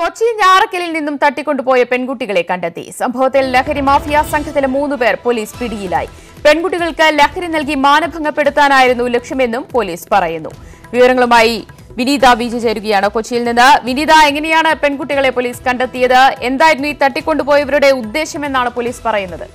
കൊച്ചി ഞാറക്കലിൽ നിന്നും തട്ടിക്കൊണ്ടുപോയ പെൺകുട്ടികളെ കണ്ടെത്തി. സംഭവത്തിൽ ലഹരി മാഫിയ സംഘത്തിലെ മൂന്ന് പേർ പോലീസ് പിടിയിലായി. പെൺകുട്ടികൾക്ക് ലഹരി നൽകി മാനഭംഗപ്പെടുത്താനായിരുന്നു ലക്ഷ്യമെന്നും പോലീസ് പറയുന്നു. വിവരങ്ങളുമായി വിനീത വിജി ചേരുകയാണ്. കൊച്ചിയിൽ നിന്ന് വിനീത എങ്ങനെയാണ് പെൺകുട്ടികളെ പോലീസ് കണ്ടെത്തിയത്? എന്തായിരുന്നു ഈ തട്ടിക്കൊണ്ടുപോയവരുടെ ഉദ്ദേശമെന്നാണ് പോലീസ് പറയുന്നത്.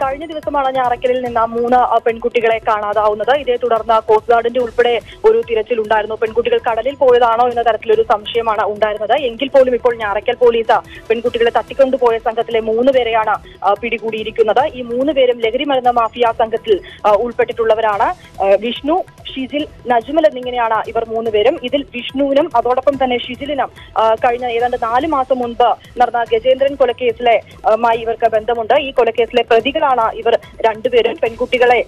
കഴിഞ്ഞ ദിവസമാണ് ഞാറക്കലിൽ നിന്ന് മൂന്ന് പെൺകുട്ടികളെ കാണാതാവുന്നത്. ഇതേ തുടർന്ന് കോസ്റ്റ് ഗാർഡിന്റെ ഉൾപ്പെടെ ഒരു തിരച്ചിൽ ഉണ്ടായിരുന്നു പെൺകുട്ടികൾ കടലിൽ പോയതാണോ എന്ന തരത്തിലൊരു സംശയമാണ് ഉണ്ടായിരുന്നത്. എങ്കിൽ പോലും ഇപ്പോൾ ഞാറക്കൽ പോലീസ് പെൺകുട്ടികളെ തട്ടിക്കൊണ്ടുപോയ സംഘത്തിലെ മൂന്ന് പേരെയാണ് പിടികൂടിയിരിക്കുന്നത്. ഈ മൂന്ന് പേരും ലഹരി മരുന്ന് മാഫിയ സംഘത്തിൽ ഉൾപ്പെട്ടിട്ടുള്ളവരാണ്. വിഷ്ണു ഷിജിൽ നജ്മൽ എന്നിങ്ങനെയാണ് ഇവർ മൂന്ന് പേരും. ഇതിൽ വിഷ്ണുവിനും അതോടൊപ്പം തന്നെ ഷിജിലിനും കഴിഞ്ഞ ഏതാണ്ട് നാല് മാസം മുൻപ് നടന്ന ഗജേന്ദ്രൻ കൊലക്കേസിലെ മായി ഇവർക്ക് ബന്ധമുണ്ട്. ഈ കൊലക്കേസിലെ പ്രതികളാണ് ഇവർ രണ്ടുപേരും. പെൺകുട്ടികളെ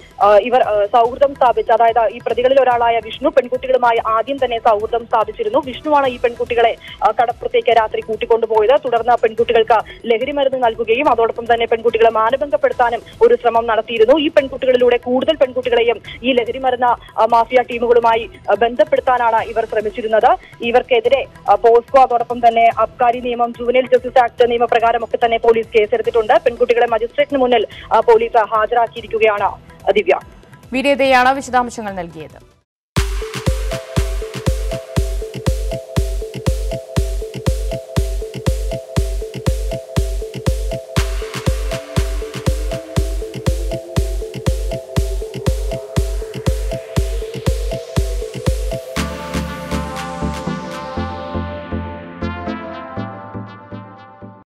ഇവർ സൗഹൃദം സ്ഥാപിച്ച് അതായത് ഈ പ്രതികളിൽ ഒരാളായ വിഷ്ണു പെൺകുട്ടികളുമായി ആദ്യം തന്നെ സൗഹൃദം സ്ഥാപിച്ചിരുന്നു. വിഷ്ണുവാണ് ഈ പെൺകുട്ടികളെ കടപ്പുറത്തേക്ക് രാത്രി കൂട്ടിക്കൊണ്ടുപോയത്. തുടർന്ന് പെൺകുട്ടികൾക്ക് ലഹരി മരുന്ന് നൽകുകയും അതോടൊപ്പം തന്നെ പെൺകുട്ടികളെ മാനഭംഗപ്പെടുത്താനും ഒരു ശ്രമം നടത്തിയിരുന്നു. ഈ പെൺകുട്ടികളിലൂടെ കൂടുതൽ പെൺകുട്ടികളെയും ഈ ലഹരി മരുന്ന് മാഫിയ ടീമുകളുമായി ബന്ധപ്പെടുത്താനാണ് ഇവർ ശ്രമിച്ചിരുന്നത്. ഇവർക്കെതിരെ പോസ്കോ അതോടൊപ്പം തന്നെ അബ്കാരി നിയമം ജൂനിയൽ ജസ്റ്റിസ് ആക്ട് നിയമപ്രകാരം ഒക്കെ തന്നെ പോലീസ് കേസെടുത്തിട്ടുണ്ട്. പെൺകുട്ടികളെ മജിസ്ട്രേറ്റിന് മുന്നിൽ പോലീസ് ഹാജരാക്കിയിരിക്കുകയാണ് ദിവ്യ. വിരേതയാണ് വിശദാംശങ്ങൾ നൽകിയത്.